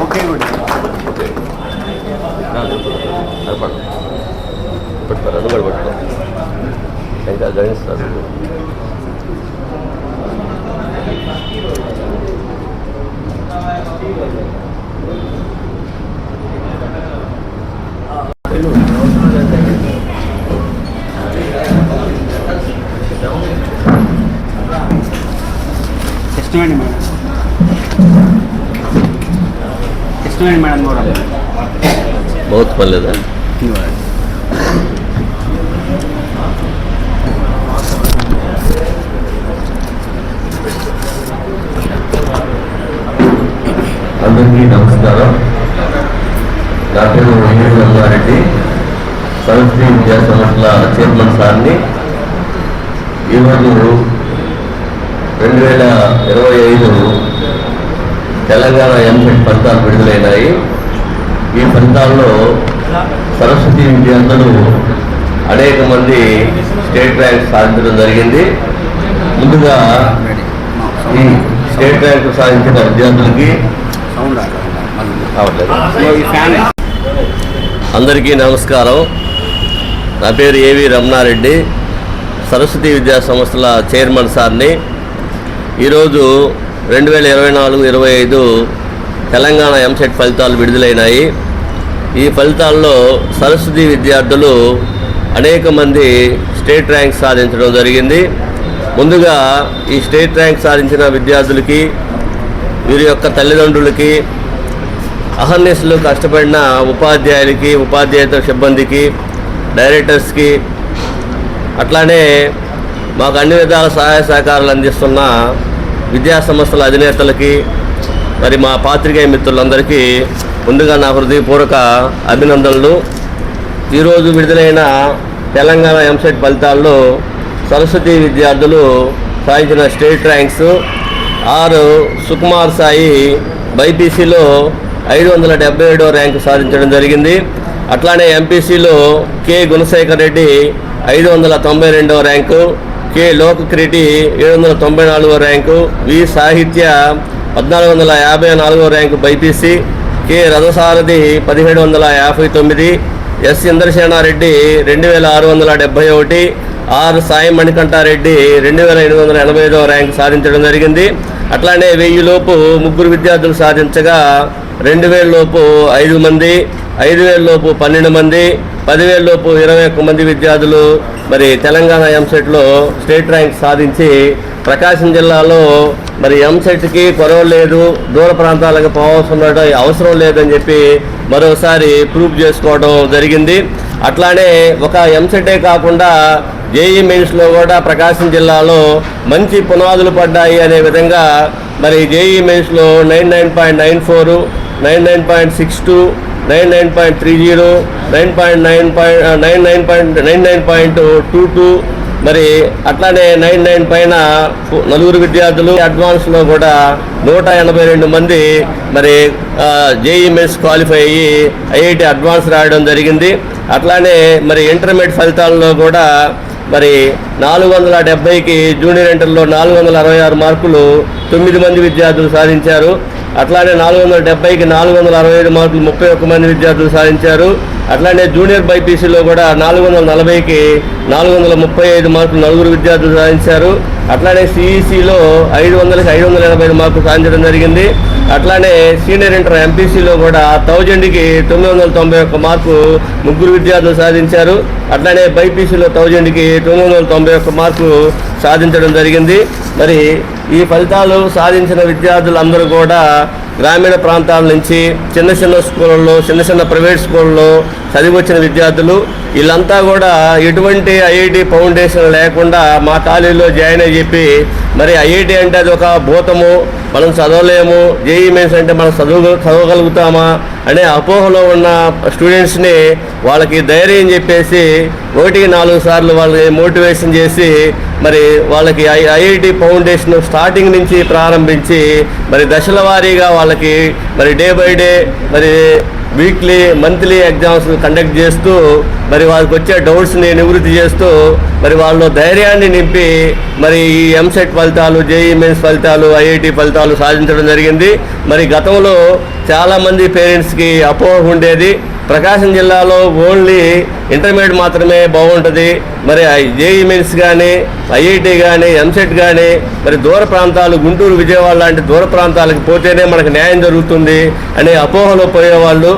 Okay సరిపడు పట్టుకోరు అది కూడా పట్టుకో. ఇంకా గణిస్తారు ఇష్టమండి మేడం ఇష్టమండి మేడం కూడా బౌత్ పర్లేదా? అందరికీ నమస్కారం. నా పేరు వెంకట రంగారెడ్డి. సరస్వతి విద్యా సంస్థల చైర్మన్ సార్ని ఈరోజు రెండు వేల ఇరవై ఐదు తెలంగాణ ఎంసెట్ ఫలితాలు విడుదలైనాయి. ఈ ఫలితాల్లో సరస్వతి విద్యార్థులు అనేక మంది స్టేట్ ర్యాంక్ సాధించడం జరిగింది. ముందుగా ఈ స్టేట్ ర్యాంక్ సాధించిన విద్యార్థులకి అందరికీ నమస్కారం. నా పేరు ఏవి రమణారెడ్డి సరస్వతి విద్యా సంస్థల చైర్మన్ సార్ని. ఈరోజు రెండు వేల ఇరవై నాలుగు ఇరవై ఐదు తెలంగాణ ఎంసెట్ ఫలితాలు విడుదలైనాయి. ఈ ఫలితాల్లో సరస్వతి విద్యార్థులు అనేక మంది స్టేట్ ర్యాంక్ సాధించడం జరిగింది. ముందుగా ఈ స్టేట్ ర్యాంక్ సాధించిన విద్యార్థులకి వీరి యొక్క తల్లిదండ్రులకి అహర్నిశలు కష్టపడిన ఉపాధ్యాయులకి ఉపాధ్యాయుత సిబ్బందికి డైరెక్టర్స్కి అట్లానే మాకు అన్ని విధాల సహాయ సహకారాలు అందిస్తున్న విద్యా సంస్థల అధినేతలకి మరి మా పాత్రికేయ మిత్రులందరికీ ముందుగా నా హృదయపూర్వక అభినందనలు. ఈరోజు విడుదలైన తెలంగాణ ఎంసెట్ ఫలితాల్లో సరస్వతి విద్యార్థులు సాధించిన స్టేట్ ర్యాంక్స్ ఆరు సుకుమార్ సాయి బైపీసీలో ఐదు వందల డెబ్బై ఏడో ర్యాంకు సాధించడం జరిగింది. అట్లానే ఎంపీసీలో కె గుణశేఖర్ రెడ్డి ఐదు వందల తొంభై రెండవ ర్యాంకు కె లోకక్రీటి ఏడు వందల తొంభై నాలుగో ర్యాంకు వి సాహిత్య పద్నాలుగు వందల యాభై నాలుగో ర్యాంకు బైపీసీ కె రథసారథి పదిహేడు వందల యాభై తొమ్మిది ఎస్ ఇంద్రసేనారెడ్డి రెండు వేల ఆరు వందల డెబ్బై ఒకటి ఆర్ సాయి మణికంఠారెడ్డి రెండు వేల ఎనిమిది వందల ఎనభై ఐదవ ర్యాంకు సాధించడం జరిగింది. అట్లానే వెయ్యిలోపు ముగ్గురు విద్యార్థులు సాధించగా రెండు వేల లోపు ఐదు మంది ఐదు వేల లోపు పన్నెండు మంది పదివేల లోపు ఇరవై ఒక్క మంది విద్యార్థులు మరి తెలంగాణ ఎంసెట్లో స్టేట్ ర్యాంక్ సాధించి ప్రకాశం జిల్లాలో మరి ఎంసెట్కి కొరవ లేదు దూర ప్రాంతాలకు పోవాల్సిన అవసరం లేదని చెప్పి మరోసారి ప్రూవ్ చేసుకోవడం జరిగింది. అట్లానే ఒక ఎంసెటే కాకుండా జేఈ మెయిన్స్లో కూడా ప్రకాశం జిల్లాలో మంచి పునాదులు పడ్డాయి అనే విధంగా మరి జేఈ మెయిన్స్లో nine nine point nine four nine nine point six two nine nine point three zero nine point nine point nine nine point nine nine point two two మరి అట్లానే నైన్ నైన్ పైన నలుగురు విద్యార్థులు అడ్వాన్స్లో కూడా నూట ఎనభై రెండు మంది మరి జేఈ మెన్స్ క్వాలిఫై అయ్యి ఐఐటి అడ్వాన్స్ రాయడం జరిగింది. అట్లానే మరి ఇంటర్మీడియట్ ఫలితాల్లో కూడా మరి నాలుగు వందల డెబ్బైకి జూనియర్ ఇంటర్లో నాలుగు వందల అరవై ఆరు మార్కులు తొమ్మిది మంది విద్యార్థులు సాధించారు. అట్లానే నాలుగు వందల డెబ్బైకి నాలుగు వందల అరవై ఐదు మార్కులు ముప్పై ఒక్క మంది విద్యార్థులు సాధించారు. అట్లానే జూనియర్ బైపీసీలో కూడా నాలుగు వందల నలభైకి నాలుగు వందల ముప్పై ఐదు మార్కులు నలుగురు విద్యార్థులు సాధించారు. అట్లానే సిఈసిలో ఐదు వందలకి ఐదు వందల ఎనభై ఐదు మార్కులు సాధించడం జరిగింది. అట్లానే సీనియర్ ఇంటర్ ఎంపీసీలో కూడా థౌజండ్కి తొమ్మిది వందల తొంభై ఒక్క మార్కు ముగ్గురు విద్యార్థులు సాధించారు. అట్లానే బైపీసీలో థౌజండ్కి తొమ్మిది వందల తొంభై ఒక్క మార్కు సాధించడం జరిగింది. మరి ఈ ఫలితాలు సాధించిన విద్యార్థులందరూ కూడా గ్రామీణ ప్రాంతాల నుంచి చిన్న చిన్న స్కూళ్ళలో చిన్న చిన్న ప్రైవేట్ స్కూళ్ళలో చదివి వచ్చిన విద్యార్థులు వీళ్ళంతా కూడా ఎటువంటి ఐఐటి ఫౌండేషన్ లేకుండా మా కాలేజీలో జాయిన్ అయ్యి చెప్పి మరి ఐఐటి అంటే అది ఒక భూతము మనం చదవలేము జేఈ మెయిన్స్ అంటే మనం చదువు చదవగలుగుతామా? అనే అపోహలో ఉన్న స్టూడెంట్స్ని వాళ్ళకి ధైర్యం చెప్పేసి ఒకటికి నాలుగు సార్లు వాళ్ళకి మోటివేషన్ చేసి మరి వాళ్ళకి ఐ ఐఐటి ఫౌండేషన్ స్టార్టింగ్ నుంచి ప్రారంభించి మరి దశల వారీగా వాళ్ళకి మరి డే బై డే మరి వీక్లీ మంత్లీ ఎగ్జామ్స్ కండక్ట్ చేస్తూ మరి వాళ్ళకి వచ్చే డౌట్స్ని నివృత్తి చేస్తూ మరి వాళ్ళు ధైర్యాన్ని నింపి మరి ఈ ఎంసెట్ ఫలితాలు జేఈ మెయిన్స్ ఫలితాలు ఐఐటి ఫలితాలు సాధించడం జరిగింది. మరి గతంలో చాలామంది పేరెంట్స్కి అపోహ ఉండేది. ప్రకాశం జిల్లాలో ఓన్లీ ఇంటర్మీడియట్ మాత్రమే బాగుంటుంది. మరి జేఈ మెయిన్స్ కానీ ఐఐటి కానీ ఎంసెట్ కానీ మరి దూర ప్రాంతాలు గుంటూరు విజయవాడ లాంటి దూర ప్రాంతాలకు పోతేనే మనకు న్యాయం జరుగుతుంది అనే అపోహలో పోయేవాళ్ళు.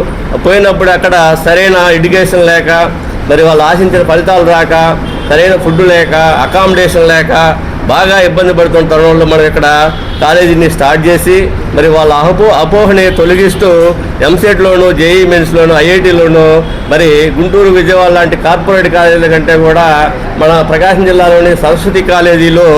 పోయినప్పుడు అక్కడ సరైన ఎడ్యుకేషన్ లేక మరి వాళ్ళు ఆశించిన ఫలితాలు రాక సరైన ఫుడ్ లేక అకామిడేషన్ లేక బాగా ఇబ్బంది పడుతున్న తరుణంలో మనం ఇక్కడ కాలేజీని స్టార్ట్ చేసి మరి వాళ్ళ అహపో అపోహని తొలగిస్తూ ఎంసెట్లోను జేఈ మెన్స్లోను ఐఐటీలోను మరి గుంటూరు విజయవాడ లాంటి కార్పొరేట్ కాలేజీల కంటే కూడా మన ప్రకాశం జిల్లాలోని సరస్వతి కాలేజీలో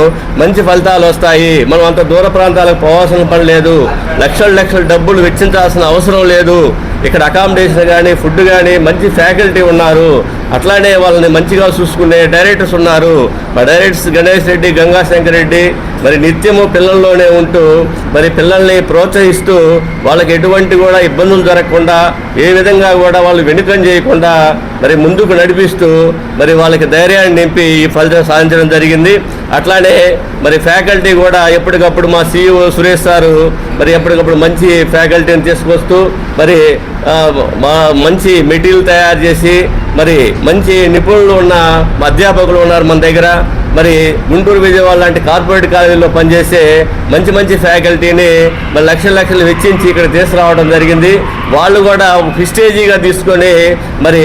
మంచి ఫలితాలు వస్తాయి. మనం అంత దూర ప్రాంతాలకు పోవాల్సిన పని లేదు. లక్షల లక్షల డబ్బులు వెచ్చించాల్సిన అవసరం లేదు. ఇక్కడ అకామిడేషన్ కానీ ఫుడ్ కానీ మంచి ఫ్యాకల్టీ ఉన్నారు. అట్లానే వాళ్ళని మంచిగా చూసుకునే డైరెక్టర్స్ ఉన్నారు. మా డైరెక్టర్స్ గణేష్ రెడ్డి గంగాశంకర్ రెడ్డి మరి నిత్యము పిల్లల్లోనే ఉంటూ మరి పిల్లల్ని ప్రోత్సహిస్తూ వాళ్ళకి ఎటువంటి కూడా ఇబ్బందులు జరగకుండా ఏ విధంగా కూడా వాళ్ళు వెనుకం చేయకుండా మరి ముందుకు నడిపిస్తూ మరి వాళ్ళకి ధైర్యాన్ని నింపి ఈ ఫలితం సాధించడం జరిగింది. అట్లానే మరి ఫ్యాకల్టీ కూడా ఎప్పటికప్పుడు మా సీఈఓ సురేష్ సారు మరి ఎప్పటికప్పుడు మంచి ఫ్యాకల్టీని తీసుకొస్తూ మరి మా మంచి మెటీరియల్ తయారు చేసి మరి మంచి నిపుణులు ఉన్న అధ్యాపకులు ఉన్నారు మన దగ్గర. మరి గుంటూరు విజయవాడ లాంటి కార్పొరేట్ కాలేజీలో పనిచేసే మంచి మంచి ఫ్యాకల్టీని మరి లక్షల లక్షలు వెచ్చించి ఇక్కడ తీసుకురావడం జరిగింది. వాళ్ళు కూడా ప్రిస్టేజీగా తీసుకొని మరి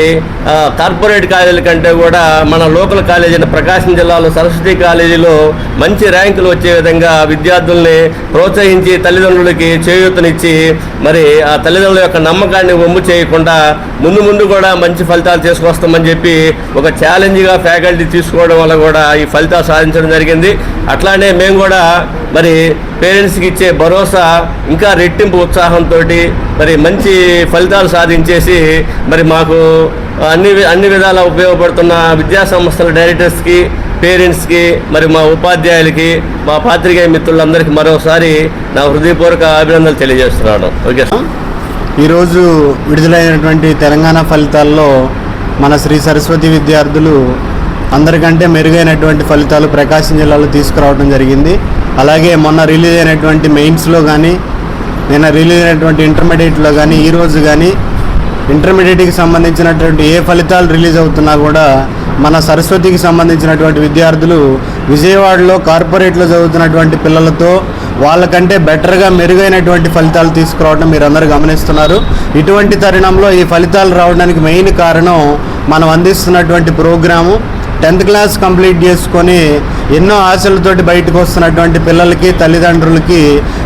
కార్పొరేట్ కాలేజీల కంటే కూడా మన లోకల్ కాలేజీని ప్రకాశం జిల్లాలో సరస్వతి కాలేజీలో మంచి ర్యాంకులు వచ్చే విధంగా విద్యార్థుల్ని ప్రోత్సహించి తల్లిదండ్రులకి చేయూతనిచ్చి మరి ఆ తల్లిదండ్రుల యొక్క నమ్మకాన్ని ఒమ్ము చేయకుండా ముందు ముందు కూడా మంచి ఫలితాలు తీసుకొస్తామని చెప్పి ఒక ఛాలెంజ్గా ఫ్యాకల్టీ తీసుకోవడం వల్ల కూడా ఈ ఫలితాలు సాధించడం జరిగింది. అట్లానే మేము కూడా మరి పేరెంట్స్కి ఇచ్చే భరోసా ఇంకా రెట్టింపు ఉత్సాహంతో మరి మంచి ఫలితాలు సాధించేసి మరి మాకు అన్ని అన్ని విధాలా ఉపయోగపడుతున్న విద్యా సంస్థల డైరెక్టర్స్కి పేరెంట్స్కి మరి మా ఉపాధ్యాయులకి మా పాత్రికేయ మిత్రులందరికీ మరోసారి నా హృదయపూర్వక అభినందనలు తెలియజేస్తున్నాను. ఓకే ఈరోజు విడుదలైనటువంటి తెలంగాణ ఫలితాల్లో మన శ్రీ సరస్వతి విద్యార్థులు అందరికంటే మెరుగైనటువంటి ఫలితాలు ప్రకాశం జిల్లాలో తీసుకురావడం జరిగింది. అలాగే మొన్న రిలీజ్ అయినటువంటి మెయిన్స్లో కానీ నిన్న రిలీజ్ అయినటువంటి ఇంటర్మీడియట్లో కానీ ఈరోజు కానీ ఇంటర్మీడియట్కి సంబంధించినటువంటి ఏ ఫలితాలు రిలీజ్ అవుతున్నా కూడా మన సరస్వతికి సంబంధించినటువంటి విద్యార్థులు విజయవాడలో కార్పొరేట్లో చదువుతున్నటువంటి పిల్లలతో వాళ్ళకంటే బెటర్గా మెరుగైనటువంటి ఫలితాలు తీసుకురావడం మీరు అందరూ గమనిస్తున్నారు. ఇటువంటి తరుణంలో ఈ ఫలితాలు రావడానికి మెయిన్ కారణం మనం అందిస్తున్నటువంటి ప్రోగ్రాము. టెన్త్ క్లాస్ కంప్లీట్ చేసుకొని ఎన్నో ఆశలతోటి బయటకు వస్తున్నటువంటి పిల్లలకి తల్లిదండ్రులకి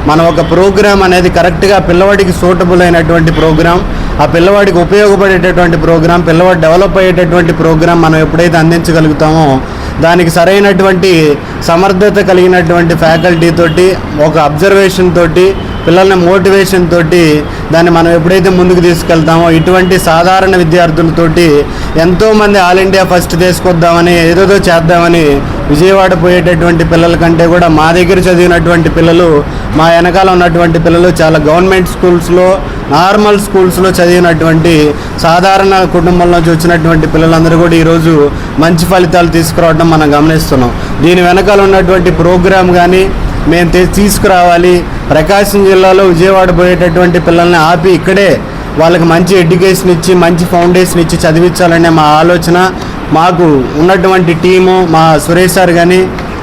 మనం ఒక ప్రోగ్రాం అనేది కరెక్ట్గా పిల్లవాడికి సూటబుల్ అయినటువంటి ప్రోగ్రాం ఆ పిల్లవాడికి ఉపయోగపడేటటువంటి ప్రోగ్రాం పిల్లవాడు డెవలప్ అయ్యేటటువంటి ప్రోగ్రాం మనం ఎప్పుడైతే అందించగలుగుతామో దానికి సరైనటువంటి సమర్థత కలిగినటువంటి ఫ్యాకల్టీ తోటి ఒక అబ్జర్వేషన్ తోటి పిల్లల్ని మోటివేషన్ తోటి దాన్ని మనం ఎప్పుడైతే ముందుకు తీసుకెళ్తామో ఇటువంటి సాధారణ విద్యార్థులతోటి ఎంతోమంది ఆల్ ఇండియా ఫస్ట్ తీసుకొద్దామని ఏదేదో చేద్దామని విజయవాడ పోయేటటువంటి పిల్లల కంటే కూడా మా దగ్గర చదివినటువంటి పిల్లలు మా వెనకాల ఉన్నటువంటి పిల్లలు చాలా గవర్నమెంట్ స్కూల్స్లో నార్మల్ స్కూల్స్లో చదివినటువంటి సాధారణ కుటుంబంలో వచ్చినటువంటి పిల్లలందరూ కూడా ఈరోజు మంచి ఫలితాలు తీసుకురావడం మనం గమనిస్తున్నాం. దీని వెనకాల ఉన్నటువంటి ప్రోగ్రామ్ కానీ మేము తీసుకురావాలి ప్రకాశం జిల్లాలో విజయవాడ పోయేటటువంటి పిల్లల్ని ఆపి ఇక్కడే వాళ్ళకి మంచి ఎడ్యుకేషన్ ఇచ్చి మంచి ఫౌండేషన్ ఇచ్చి చదివించాలనే మా ఆలోచన. మాకు ఉన్నటువంటి టీము మా సురేష్ సార్ కానీ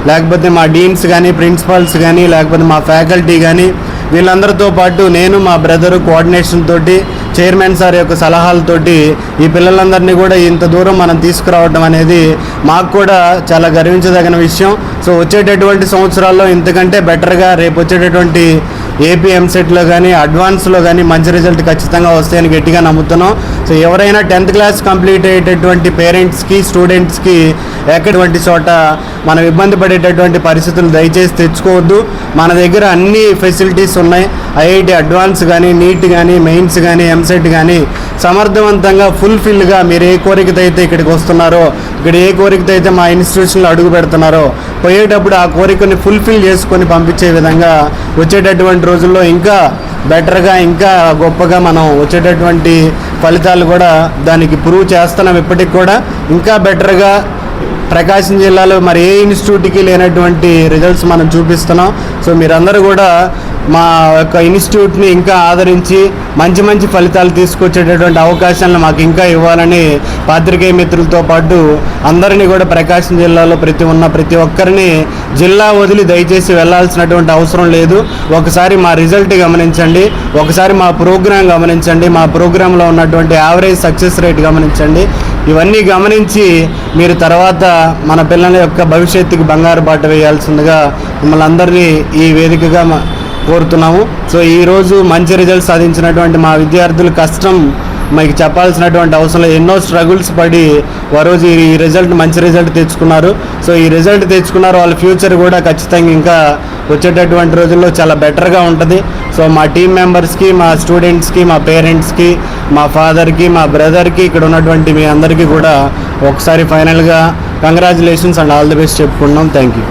లేకపోతే మా డీన్స్ కానీ ప్రిన్సిపాల్స్ కానీ లేకపోతే మా ఫ్యాకల్టీ కానీ వీళ్ళందరితో పాటు నేను మా బ్రదరు కోఆర్డినేషన్ తోటి చైర్మన్ సార్ యొక్క సలహాలతోటి ఈ పిల్లలందరినీ కూడా ఇంత దూరం మనం తీసుకురావడం అనేది మాకు కూడా చాలా గర్వించదగిన విషయం. సో వచ్చేటటువంటి సంవత్సరాల్లో ఇంతకంటే బెటర్గా రేపు వచ్చేటటువంటి ఏపీ ఎంసెట్లో కానీ అడ్వాన్స్లో కానీ మంచి రిజల్ట్ ఖచ్చితంగా వస్తాయని గట్టిగా నమ్ముతున్నాం. సో ఎవరైనా టెన్త్ క్లాస్ కంప్లీట్ అయ్యేటటువంటి పేరెంట్స్కి స్టూడెంట్స్కి ఎక్కటువంటి చోట మనం ఇబ్బంది పడేటటువంటి పరిస్థితులు దయచేసి తెచ్చుకోవద్దు. మన దగ్గర అన్ని ఫెసిలిటీస్ ఉన్నాయి. ఐఐటి అడ్వాన్స్ కానీ నీట్ కానీ మెయిన్స్ కానీ ఎంసెట్ కానీ సమర్థవంతంగా ఫుల్ఫిల్గా మీరు ఏ కోరికతో అయితే ఇక్కడికి వస్తున్నారో ఇక్కడ ఏ కోరికతో అయితే మా ఇన్స్టిట్యూషన్లో అడుగు పెడుతున్నారో పోయేటప్పుడు ఆ కోరికని ఫుల్ఫిల్ చేసుకొని పంపించే విధంగా వచ్చేటటువంటి రోజుల్లో ఇంకా బెటర్గా ఇంకా గొప్పగా మనం వచ్చేటటువంటి ఫలితాలు కూడా దానికి ప్రూవ్ చేస్తున్నాం. ఇప్పటికి కూడా ఇంకా బెటర్గా ప్రకాశం జిల్లాలో మరి ఏ ఇన్స్టిట్యూట్కి లేనటువంటి రిజల్ట్స్ మనం చూపిస్తున్నాం. సో మీరందరూ కూడా మా యొక్క ఇన్స్టిట్యూట్ని ఇంకా ఆదరించి మంచి మంచి ఫలితాలు తీసుకొచ్చేటటువంటి అవకాశాలను మాకు ఇంకా ఇవ్వాలని పాత్రికేయ మిత్రులతో పాటు అందరినీ కూడా ప్రకాశం జిల్లాలో ప్రతి ఉన్న ప్రతి ఒక్కరిని జిల్లా వదిలి దయచేసి వెళ్ళాల్సినటువంటి అవసరం లేదు. ఒకసారి మా రిజల్ట్ గమనించండి. ఒకసారి మా ప్రోగ్రాం గమనించండి. మా ప్రోగ్రాంలో ఉన్నటువంటి యావరేజ్ సక్సెస్ రేట్ గమనించండి. ఇవన్నీ గమనించి మీరు తర్వాత మన పిల్లల యొక్క భవిష్యత్తుకి బంగారు బాట వేయాల్సిందిగా మిమ్మల్ని అందరినీ ఈ వేదికగా కోరుతున్నాము. సో ఈరోజు మంచి రిజల్ట్ సాధించినటువంటి మా విద్యార్థుల కష్టం మీకు చెప్పాల్సినటువంటి అవసరం లేదు. ఎన్నో స్ట్రగుల్స్ పడి రోజు ఈ రిజల్ట్ మంచి రిజల్ట్ తెచ్చుకున్నారు. సో ఈ రిజల్ట్ తెచ్చుకున్నారు వాళ్ళ ఫ్యూచర్ కూడా ఖచ్చితంగా ఇంకా వచ్చేటటువంటి రోజుల్లో చాలా బెటర్గా ఉంటుంది. సో మా టీం మెంబర్స్కి మా స్టూడెంట్స్కి మా పేరెంట్స్కి మా ఫాదర్కి మా బ్రదర్కి ఇక్కడ ఉన్నటువంటి మీ అందరికీ కూడా ఒకసారి ఫైనల్గా congratulations and all the best చెప్పుకున్నాం థ్యాంక్ యూ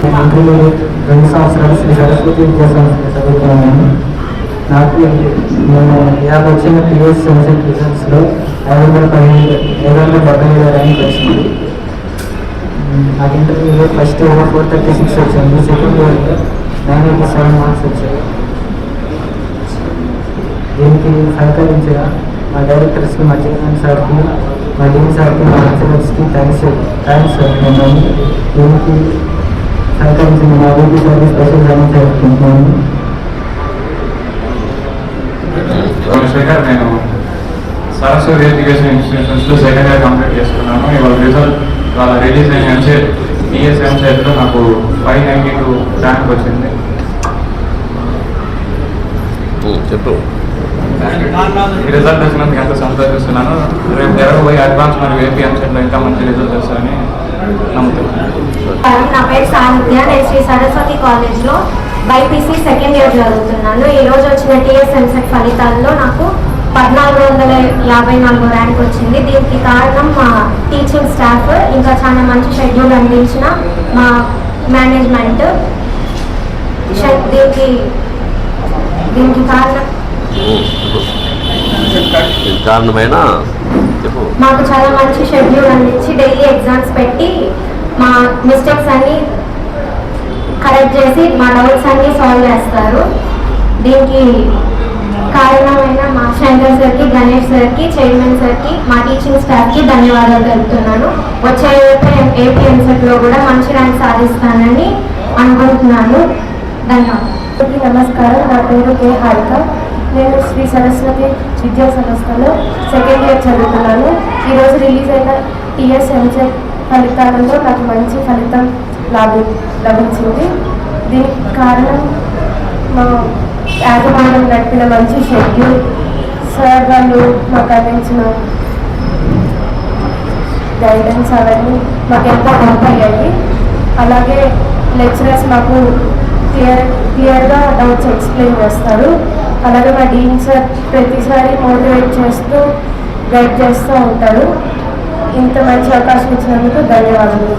రెండు సంవత్సరాలు శ్రీ సరస్వతి విద్యా సంస్థ చదువుతున్నాను నాకు నేను యాభై వచ్చిన ప్రీవియస్ సబ్జెక్ట్ రిజల్ట్స్లో ఐదు వందల పదిహేను ఐదు వందల డెబ్బై ఐదు ర్యాంక్ వచ్చింది నాకు ఇంటర్వ్యూలో first year four thirty six వచ్చింది సెకండ్ ఇయర్లో నైన్ ఎయిటీ సెవెన్ మార్క్స్ వచ్చాయి దీనికి సహకరించిన మా డైరెక్టర్స్కి మా చైర్మన్ సార్కి మా మా లెక్చరర్స్కి థ్యాంక్స్ థ్యాంక్స్ చెప్తున్నాను దీనికి సహకరించిన మా ఊపీ సార్కి స్పెషల్ థ్యాంక్స్ చెప్తున్నాను చంద్రశేఖర్ నేను సరస్వతి ఎడ్యుకేషన్ ఇన్స్టిట్యూషన్స్లో సెకండ్ ఇయర్ కంప్లీట్ చేసుకున్నాను. ఇవాళ రిజల్ట్ ఇవాళ రిలీజ్ అయిన ఎంసెట్ బిఎస్ ఎంసెట్లో నాకు ఫైవ్ నైంటీ టూ ర్యాంక్ వచ్చింది. చెప్పు. ఈ రిజల్ట్ వచ్చినందుకు ఎంతో సంతోషిస్తున్నాను. రేపు జరగబోయే అడ్వాన్స్ మరియు ఏపీ అంశంలో ఇంకా మంచి రిజల్ట్ వస్తాయని నమ్ముతున్నాను నా పేరు సాహిత్య. నేను శ్రీ సరస్వతి కాలేజ్లో బైపీసీ సెకండ్ ఇయర్ చదువుతున్నాను. ఈరోజు వచ్చిన టీఎస్ ఎంసెట్ ఫలితాల్లో నాకు పద్నాలుగు వందల యాభై నాలుగు ర్యాంక్ వచ్చింది. దీనికి కారణం మా టీచింగ్ స్టాఫ్ ఇంకా చాలా మంచి షెడ్యూల్ అందించిన మా మేనేజ్మెంట్ దీనికి దీనికి కారణం కారణమైన? చెప్పు. మాకు చాలా మంచి షెడ్యూల్ అందించి డైలీ ఎగ్జామ్స్ పెట్టి మా మిస్టేక్స్ అన్ని కరెక్ట్ చేసి మా డౌట్స్ అన్ని సాల్వ్ చేస్తారు. దీనికి కారణమైన మా శంకర్ సార్కి గణేష్ సార్కి చైర్మన్ సార్కి మా టీచింగ్ స్టాఫ్కి ధన్యవాదాలు తెలుపుతున్నాను. వచ్చే ఏపీ ఎంసెట్లో కూడా మంచి ర్యాంక్ సాధిస్తానని అనుకుంటున్నాను. ధన్యవాదాలు. నమస్కారం. నా పేరు కే హారిక. నేను శ్రీ సరస్వతి విద్యా సంస్థలో సెకండ్ ఇయర్ చదువుతున్నాను ఈరోజు రిలీజ్ అయిన టీఎస్ ఎంసెట్ ఫలితాలలో నాకు మంచి ఫలితం లాభి లభించింది. దీనికి కారణం మా యాజమాన్యం నడిపిన మంచి షెడ్యూల్ సార్ వాళ్ళు మాకు అందించిన గైడెన్స్ అవన్నీ మాకు ఎంతో హెల్ప్ అయ్యాయి. అలాగే లెక్చరర్స్ మాకు క్లియర్ క్లియర్గా డౌట్స్ ఎక్స్ప్లెయిన్ చేస్తారు. అలాగే మా డీన్ సార్ ప్రతిసారి మోటివేట్ చేస్తూ గైడ్ చేస్తూ ఉంటారు. ఇంత మంచి అవకాశం ఇచ్చినందుకు ధన్యవాదాలు